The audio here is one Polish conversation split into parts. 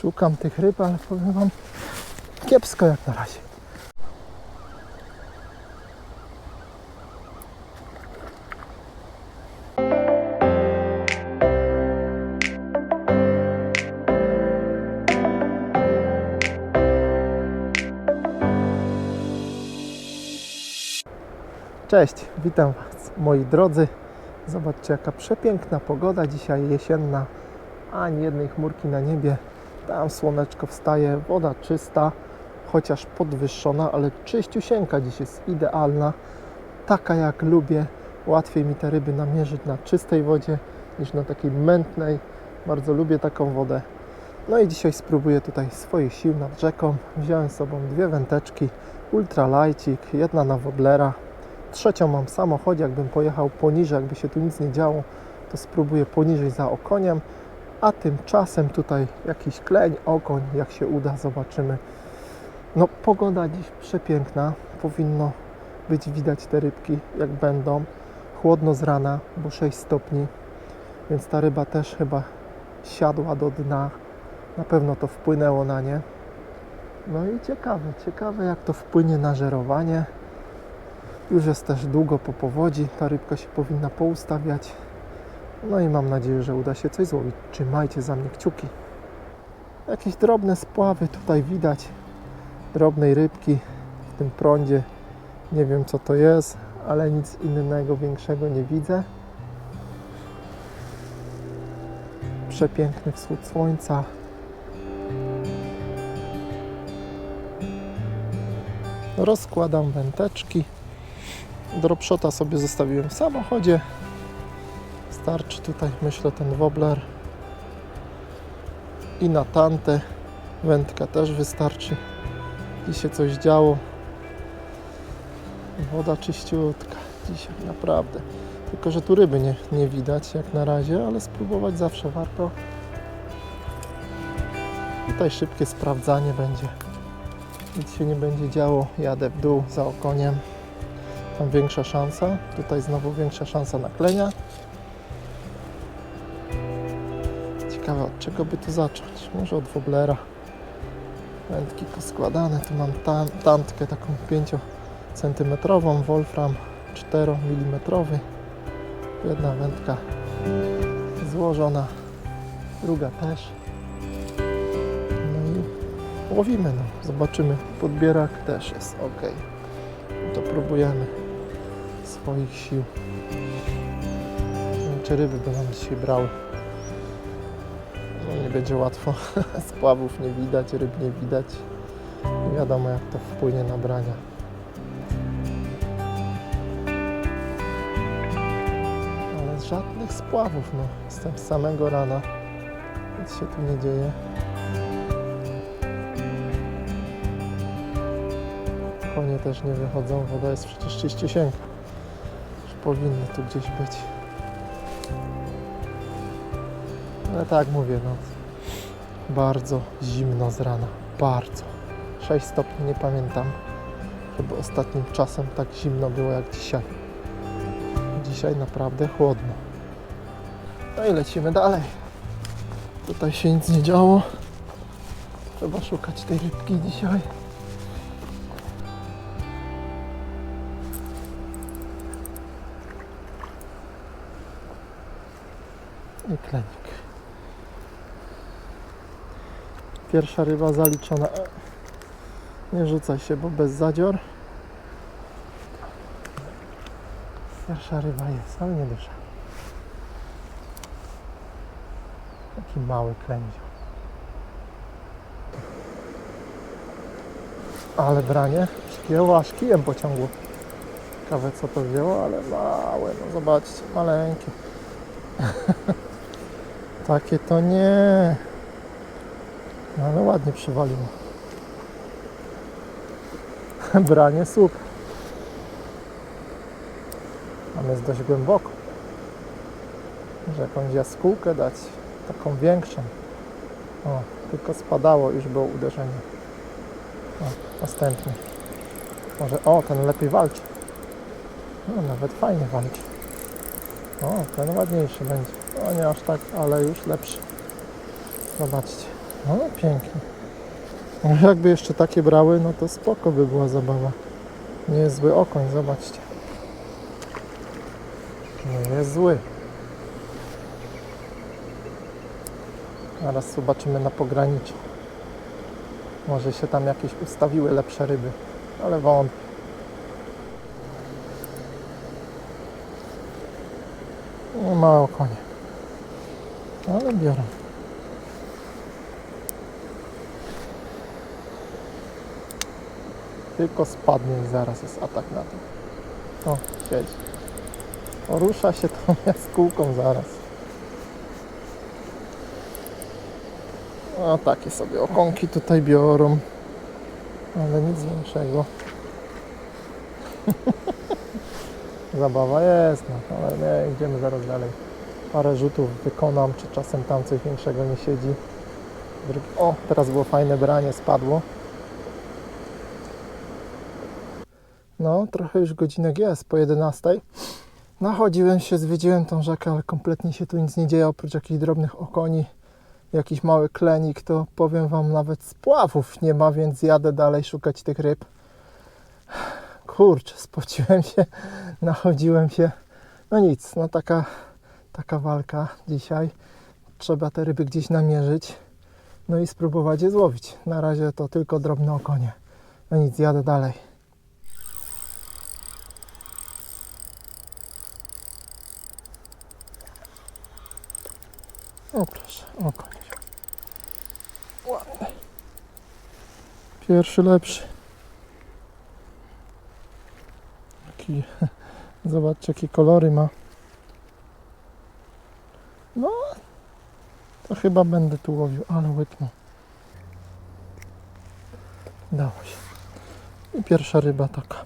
Szukam tych ryb, ale powiem Wam kiepsko jak na razie. Cześć, witam Was moi drodzy. Zobaczcie jaka przepiękna pogoda dzisiaj jesienna. Ani jednej chmurki na niebie. Tam słoneczko wstaje, woda czysta, chociaż podwyższona, ale czyściusieńka dziś jest idealna. Taka jak lubię. Łatwiej mi te ryby namierzyć na czystej wodzie niż na takiej mętnej. Bardzo lubię taką wodę. No i dzisiaj spróbuję tutaj swoich sił nad rzeką. Wziąłem z sobą dwie węteczki, ultralajcik, jedna na woblera, Trzecią mam w samochodzie, jakbym pojechał poniżej, jakby się tu nic nie działo, to spróbuję poniżej za okoniem, a tymczasem tutaj jakiś kleń, okoń, jak się uda, zobaczymy. No pogoda dziś przepiękna, powinno być widać te rybki, jak będą. Chłodno z rana, bo 6 stopni, więc ta ryba też chyba siadła do dna. Na pewno to wpłynęło na nie. No i ciekawe, ciekawe jak to wpłynie na żerowanie. Już jest też długo po powodzi, ta rybka się powinna poustawiać. No i mam nadzieję, że uda się coś złowić. Trzymajcie za mnie kciuki. Jakieś drobne spławy tutaj widać. Drobnej rybki w tym prądzie. Nie wiem co to jest, ale nic innego większego nie widzę. Przepiękny wschód słońca. Rozkładam węteczki. Dropshota sobie zostawiłem w samochodzie. Starczy tutaj, myślę, ten wobbler. I na tantę. Wędka też wystarczy. I się coś działo. Woda czyściutka. Dzisiaj naprawdę. Tylko, że tu ryby nie, nie widać jak na razie, ale spróbować zawsze warto. Tutaj szybkie sprawdzanie będzie. Nic się nie będzie działo. Jadę w dół za okoniem tam większa szansa. Tutaj znowu większa szansa naklenia. Czego by zacząć. Może od woblera. Wędki poskładane. Tu mam tan tantkę taką 5 cm, wolfram 4 mm. Jedna wędka złożona, druga też. No i łowimy. No. Zobaczymy. Podbierak też jest ok. To próbujemy swoich sił. Nie wiem, czy ryby będą dzisiaj brał. No nie będzie łatwo. Spławów nie widać, ryb nie widać. Nie wiadomo jak to wpłynie na brania. Ale żadnych spławów, no. Jestem z samego rana. Nic się tu nie dzieje. Konie też nie wychodzą, woda jest przecież czyściusieńka. Już powinny tu gdzieś być. Ale tak mówię, no. Bardzo zimno z rana. Bardzo. 6 stopni nie pamiętam, żeby ostatnim czasem tak zimno było jak dzisiaj. Dzisiaj naprawdę chłodno. No i lecimy dalej. Tutaj się nic nie działo. Trzeba szukać tej rybki dzisiaj. i klenik. Pierwsza ryba zaliczona. Nie rzucaj się, bo bez zadzior. Pierwsza ryba jest, ale nie duża. Taki mały klędził. Ale branie szkieło, aż kijem pociągło. Ciekawe co to wzięło, ale małe, no zobaczcie, maleńkie. Takie to nie. No ale ładnie przywaliło. Branie słup. Tam jest dość głęboko. Może jakąś jaskółkę dać. Taką większą. O, tylko spadało, już było uderzenie. O, następny. Może, o, ten lepiej walczy. No, nawet fajnie walczy. O, ten ładniejszy będzie. O, nie aż tak, ale już lepszy. Zobaczcie. No pięknie. No, jakby jeszcze takie brały, no to spoko by była zabawa. Nie jest zły okoń, zobaczcie. Nie jest zły. Zaraz zobaczymy na pograniczu. Może się tam jakieś ustawiły lepsze ryby, ale wątpię. Nie ma okonie. Ale biorę. Tylko spadnie i zaraz jest atak na to. O, siedzi. Porusza się tą jaskółką zaraz. O, takie sobie okonki tutaj biorą. Ale nic większego. Zabawa jest, no, ale nie, idziemy zaraz dalej. Parę rzutów wykonam, czy czasem tam coś większego nie siedzi. O, teraz było fajne branie, spadło. No, trochę już godzinek jest, po 11. Nachodziłem się, zwiedziłem tą rzekę, ale kompletnie się tu nic nie dzieje, oprócz jakichś drobnych okoni, jakiś mały klenik, to powiem Wam, nawet spławów nie ma, więc jadę dalej szukać tych ryb. Kurczę, spociłem się, nachodziłem się. No nic, no taka, taka walka dzisiaj. Trzeba te ryby gdzieś namierzyć, no i spróbować je złowić. Na razie to tylko drobne okonie. No nic, jadę dalej. O proszę, okoń. Ładny. Pierwszy lepszy. Zobaczcie jakie kolory ma. No, to chyba będę tu łowił, ale łyknął. Dało się. I pierwsza ryba taka.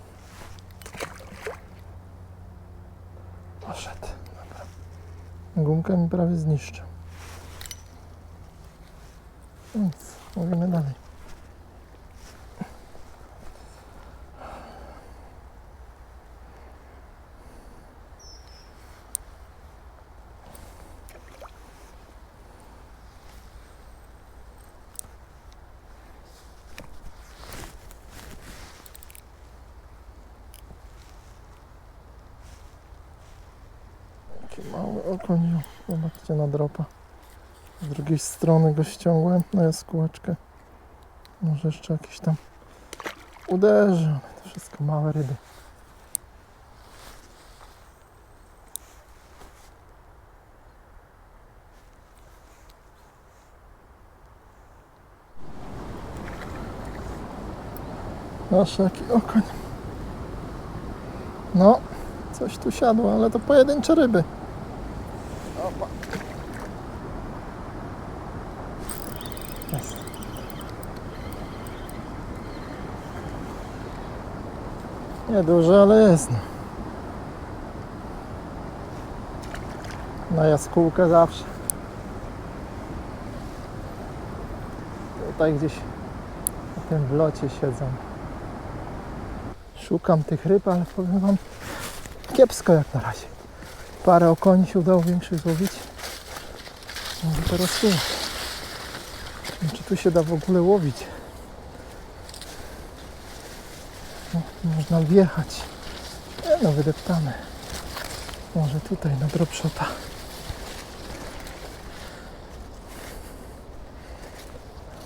Poszedł. Dobra. Gumkę mi prawie zniszczył. Nic, mówimy dalej. Mały okoń, zobaczcie na dropa. Z drugiej strony go ściągłem na jaskółeczkę. Może jeszcze jakieś tam uderzy. ale To wszystko małe ryby. Nasz jaki okoń. No, coś tu siadło, ale to pojedyncze ryby. Nieduży, ale jest. Na jaskółkę zawsze. Tutaj gdzieś na tym wlocie siedzą. Szukam tych ryb, ale powiem Wam kiepsko jak na razie. Parę okoni się udało większych złowić. Może teraz tu. Czy tu się da w ogóle łowić? No, można wjechać. No, wydeptane. Może tutaj na dropshota.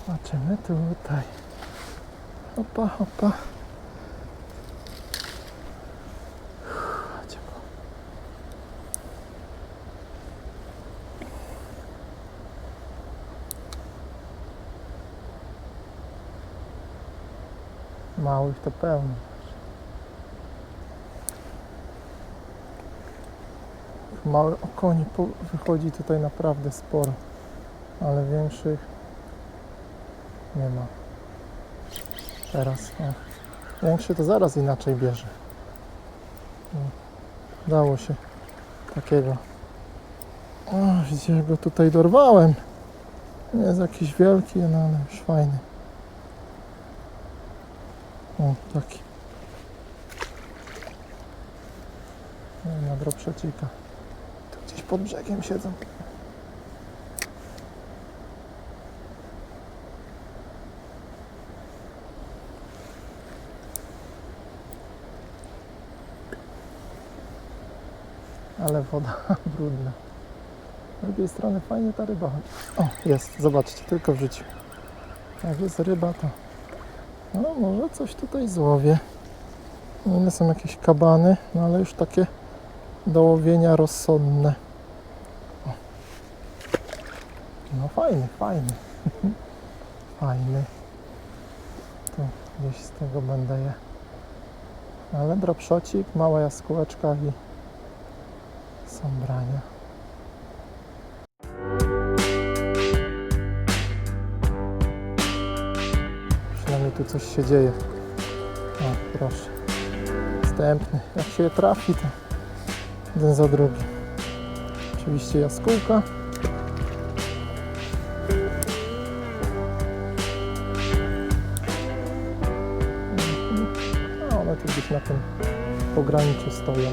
Zobaczymy tutaj. Hopa, hopa. Małych to pełno. Małe okonie po- wychodzi tutaj naprawdę sporo, ale większych nie ma. Teraz, ach. Większy to zaraz inaczej bierze. Dało się takiego. O, gdzie go tutaj dorwałem. Nie jest jakiś wielki, no ale już fajny. O, taki. Na dropshocika. Gdzieś pod brzegiem siedzą. Ale woda brudna. Z drugiej strony fajnie ta ryba. O, jest, zobaczcie, tylko w życiu. Jak jest ryba, to no może coś tutaj złowię. Inne są jakieś kabany, no ale już takie do łowienia rozsądne. No fajny, fajny. fajny. Tu gdzieś z tego będę je. Ale dropshocik, mała jaskółeczka i są brania. Przynajmniej tu coś się dzieje. O, proszę. Następny. Jak się je trafi, to jeden za drugim. Oczywiście jaskółka. Pograniczu stoją.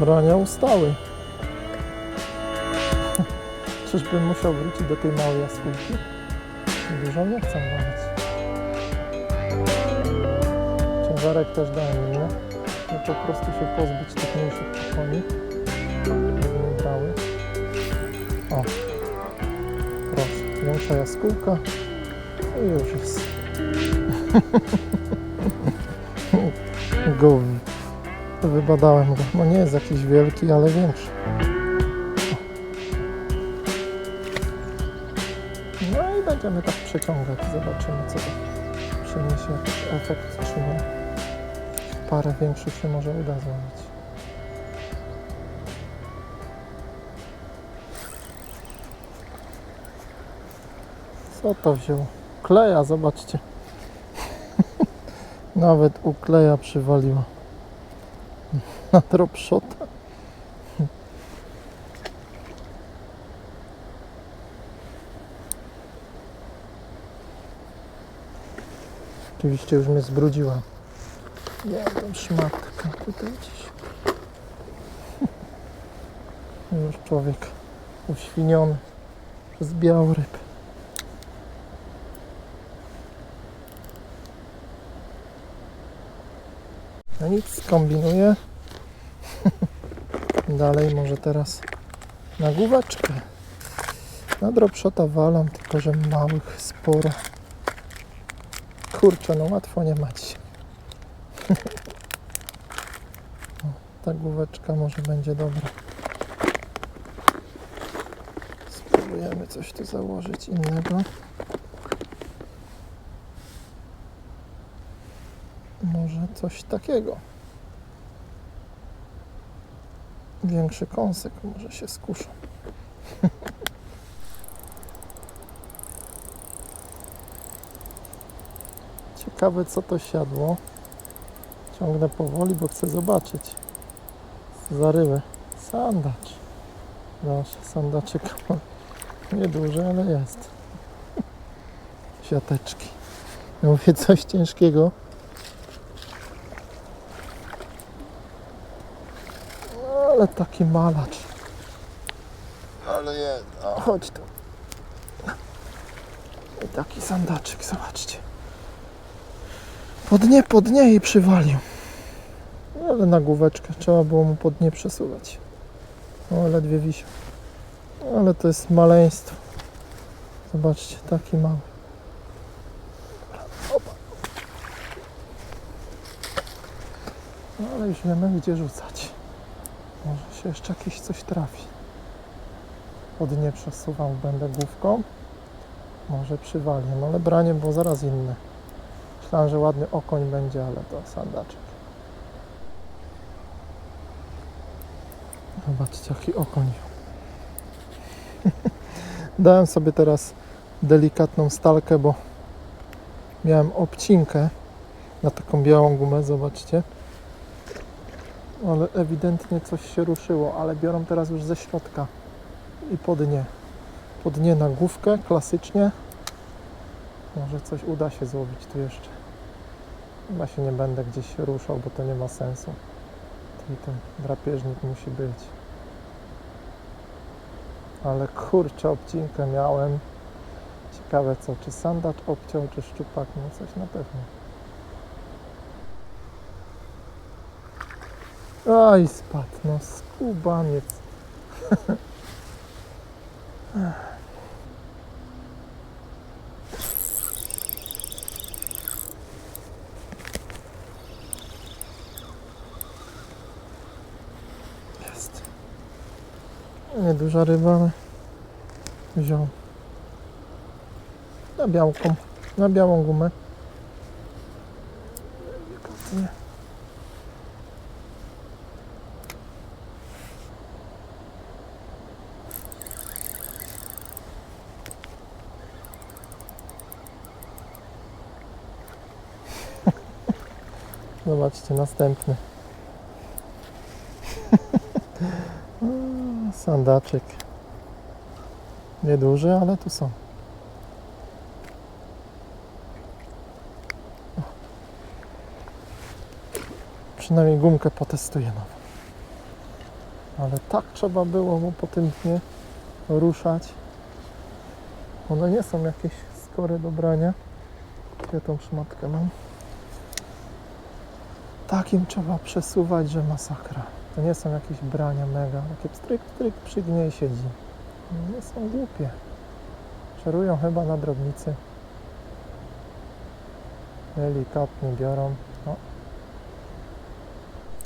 Brania ustały. Czyżbym musiał wrócić do tej małej jaskółki? Dużo nie chcę walić. Ciężarek też dałem inny. No po prostu się pozbyć tych mniejszych koni, brały. O, proszę, większa jaskółka i już jest. Go Wybadałem go. No nie jest jakiś wielki, ale większy. Będziemy tak przeciągać. Zobaczymy, co to przyniesie jakiś efekt, czy. Parę większych się może uda złowić. Co to wziął? Kleja, zobaczcie. Nawet u kleja przywaliło na dropshota. Oczywiście już mnie zbrudziła. Nie, tam szmatka tutaj gdzieś. Już człowiek uświniony przez biały ryb. No nic, skombinuję. Dalej może teraz na główeczkę. Na dropshota walam, tylko że małych sporo. Kurczę, no łatwo nie mać. Ta główeczka może będzie dobra. Spróbujemy coś tu założyć innego. Może coś takiego. Większy kąsek może się skuszą. Ciekawe co to siadło. Ciągnę powoli, bo chcę zobaczyć. Zaryły. Sandacz. Nasz sandaczek ma nieduży, ale jest. Siateczki. Ja mówię coś ciężkiego. Ale taki malacz. Ale jest. O, chodź tu. I taki sandaczek, zobaczcie. Po dnie, po dnie i przywalił. Ale na główeczkę trzeba było mu po dnie przesuwać. O, ledwie wisiał. Ale to jest maleństwo. Zobaczcie, taki mały. No, ale już wiemy, gdzie rzucać. Może się jeszcze jakieś coś trafi. Pod nie przesuwał będę główką. Może przywalię, no ale branie było zaraz inne. Myślałem, że ładny okoń będzie, ale to sandaczek. Zobaczcie, jaki okoń. Dałem sobie teraz delikatną stalkę, bo miałem obcinkę na taką białą gumę, zobaczcie. Ale ewidentnie coś się ruszyło, ale biorą teraz już ze środka i po dnie. Po dnie na główkę, klasycznie. Może coś uda się złowić tu jeszcze. Chyba się nie będę gdzieś ruszał, bo to nie ma sensu. I ten drapieżnik musi być. Ale kurczę, obcinkę miałem. Ciekawe co, czy sandacz obciął, czy szczupak, no coś na pewno. Oj, spadł, no skubaniec. Jest. Nieduża ryba, wziął. Na białką, na białą gumę. Zobaczcie, następny. Sandaczek. Nieduży, ale tu są. Przynajmniej gumkę potestuję nową. Ale tak trzeba było mu po tym dnie ruszać. One nie są jakieś skory do brania. Ja tą szmatkę mam. Takim trzeba przesuwać, że masakra. To nie są jakieś brania mega. Takie pstryk, pstryk, przygnie i siedzi. Nie są głupie. Czarują chyba na drobnicy. Delikatnie biorą.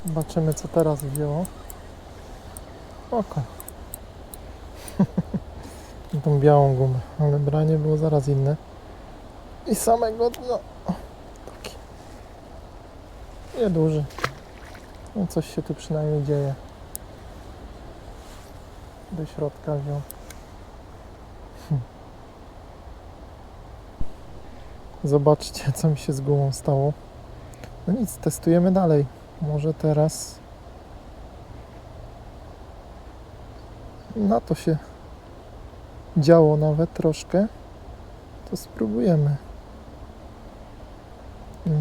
Zobaczymy co teraz wzięło. Oko. Tą białą gumę, ale branie było zaraz inne. I samego dna. Taki. Nieduży. No coś się tu przynajmniej dzieje. Do środka wziął. Hm. Zobaczcie, co mi się z gumą stało. No nic, testujemy dalej. Może teraz na to się działo nawet troszkę. To spróbujemy.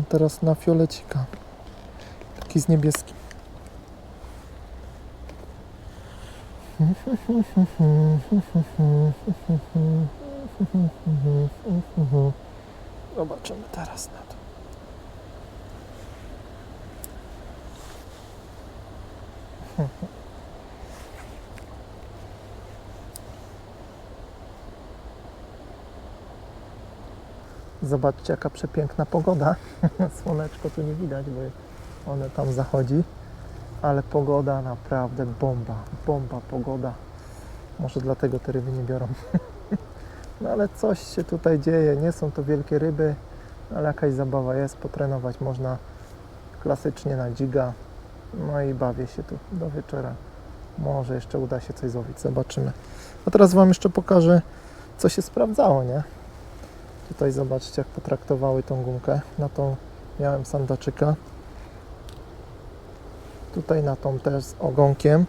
Teraz na fiolecika. Taki z niebieskim. Zobaczymy teraz na to. Zobaczcie, jaka przepiękna pogoda. Słoneczko tu nie widać, bo one tam zachodzi. Ale pogoda naprawdę bomba, bomba pogoda. Może dlatego te ryby nie biorą. No ale coś się tutaj dzieje. Nie są to wielkie ryby, ale jakaś zabawa jest. Potrenować można klasycznie na dziga. No i bawię się tu do wieczora. Może jeszcze uda się coś złowić, zobaczymy. A teraz Wam jeszcze pokażę, co się sprawdzało, nie? Tutaj zobaczcie, jak potraktowały tą gumkę. Na tą miałem sandaczyka. Tutaj na tą też z ogonkiem.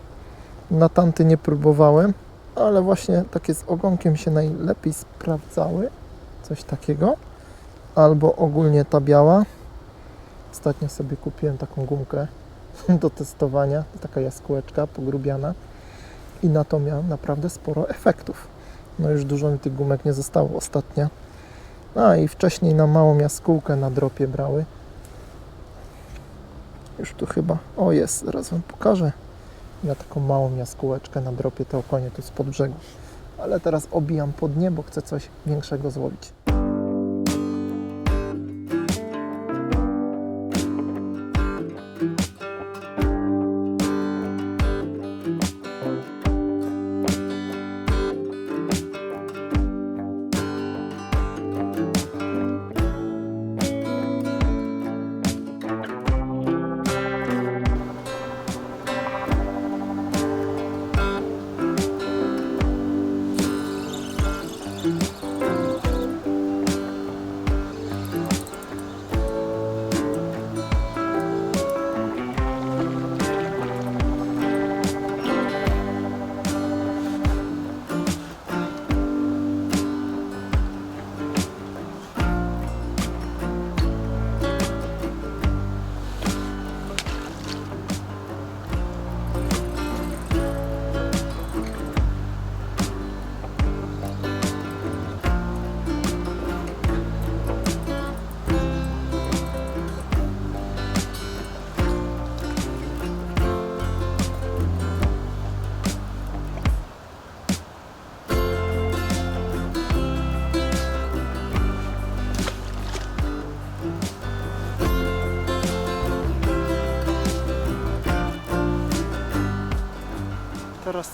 Na tamty nie próbowałem, ale właśnie takie z ogonkiem się najlepiej sprawdzały. Coś takiego. Albo ogólnie ta biała. Ostatnio sobie kupiłem taką gumkę do testowania. Taka jaskółeczka pogrubiana. I na to miałem naprawdę sporo efektów. No już dużo mi tych gumek nie zostało ostatnio. A i wcześniej na małą jaskółkę na dropie brały. Już tu chyba. O jest, zaraz Wam pokażę. Ja taką małą jaskółeczkę na dropie te okonie tu spod brzegu. Ale teraz obijam pod nie, bo chcę coś większego złowić.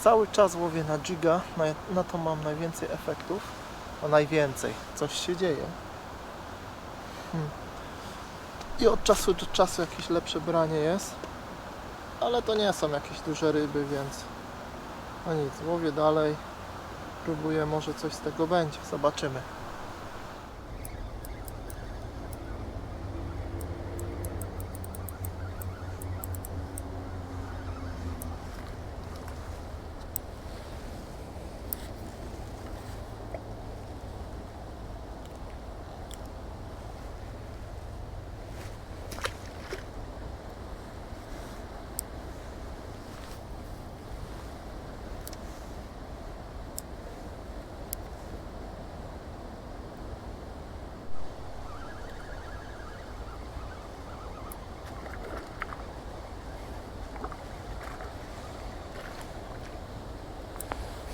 Cały czas łowię na giga, na, na to mam najwięcej efektów. No najwięcej, coś się dzieje. Hmm. I od czasu do czasu jakieś lepsze branie jest. Ale to nie są jakieś duże ryby, więc no nic, łowię dalej. Próbuję, może coś z tego będzie. Zobaczymy.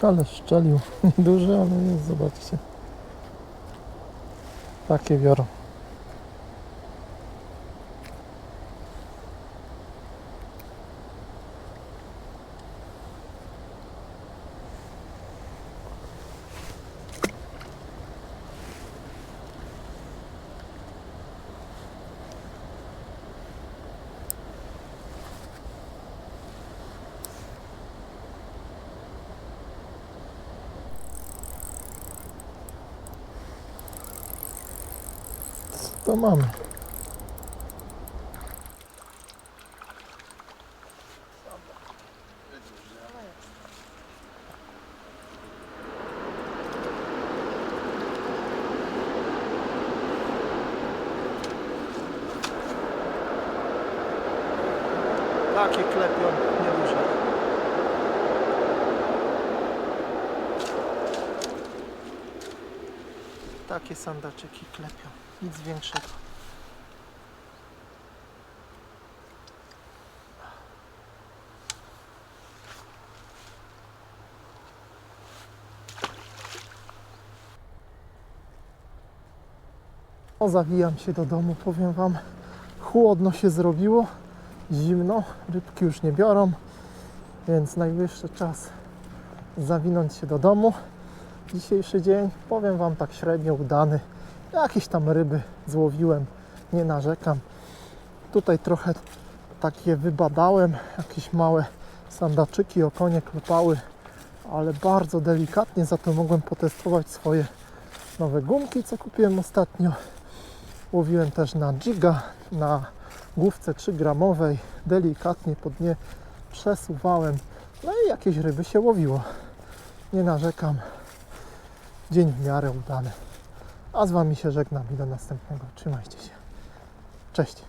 Ale szczelił. Nieduży, ale jest, zobaczcie. Takie biorą. To mamy. Takie klepią, nieduże. Takie sandaczyki klepią. Nic większego. O, zawijam się do domu, powiem Wam. Chłodno się zrobiło, zimno, rybki już nie biorą, więc najwyższy czas zawinąć się do domu. Dzisiejszy dzień, powiem Wam tak średnio udany. Jakieś tam ryby złowiłem, nie narzekam. Tutaj trochę takie wybadałem, jakieś małe sandaczyki, okonie klepały, ale bardzo delikatnie, za to mogłem potestować swoje nowe gumki, co kupiłem ostatnio. Łowiłem też na giga, na główce 3 gramowej, delikatnie pod nie przesuwałem, no i jakieś ryby się łowiło. Nie narzekam. Dzień w miarę udany. A z Wami się żegnam i do następnego. Trzymajcie się. Cześć.